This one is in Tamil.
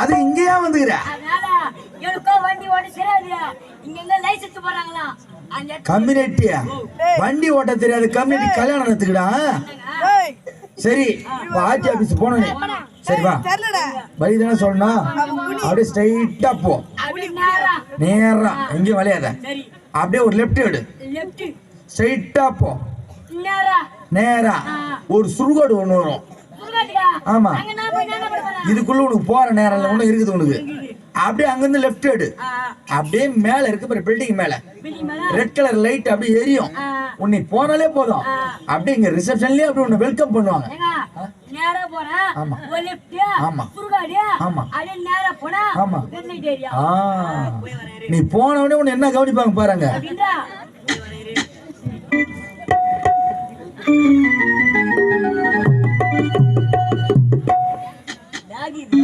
அது இங்கேயா வந்துக்கிற? அதனால எனக்கோ வண்டி ஓட்ட தெரியாது. கம்யூனிட்டி கல்யாணம் நடத்துக்கிடா சரி ஆட்சி ஆபீஸ் போனே சரி வா. வழி தானே சொல்லணும் அப்படியே ஸ்ட்ரைட்டா போ. நேரா. எங்கேயும் விளையாத. அப்படியே ஒரு லெஃப்ட் எடு. ஸ்ட்ரைட்டா போ. நேரா. ஒரு சுடுகாடு ஒண்ணு வரும். ஆமா. இதுக்குள்ள உனக்கு போற நேரம் ஒண்ணு இருக்குது உனக்கு. அப்படியே அங்கிருந்து லெஃப்ட் எடு. அப்படியே மேல இருக்கு பாரு பில்டிங் மேல. ரெட் கலர் லைட் அப்படியே எரியும். உன்னை போனாலே போதும். அப்படியே இங்க ரிசப்ஷன்லயே அப்படியே உன்னை வெல்கம் பண்ணுவாங்க. நேரா ஆமா. ஆமா. ஆமா. போனா ஆமா. நீ போன உடனே உன்னை என்ன கவனிப்பாங்க பாருங்க. 你别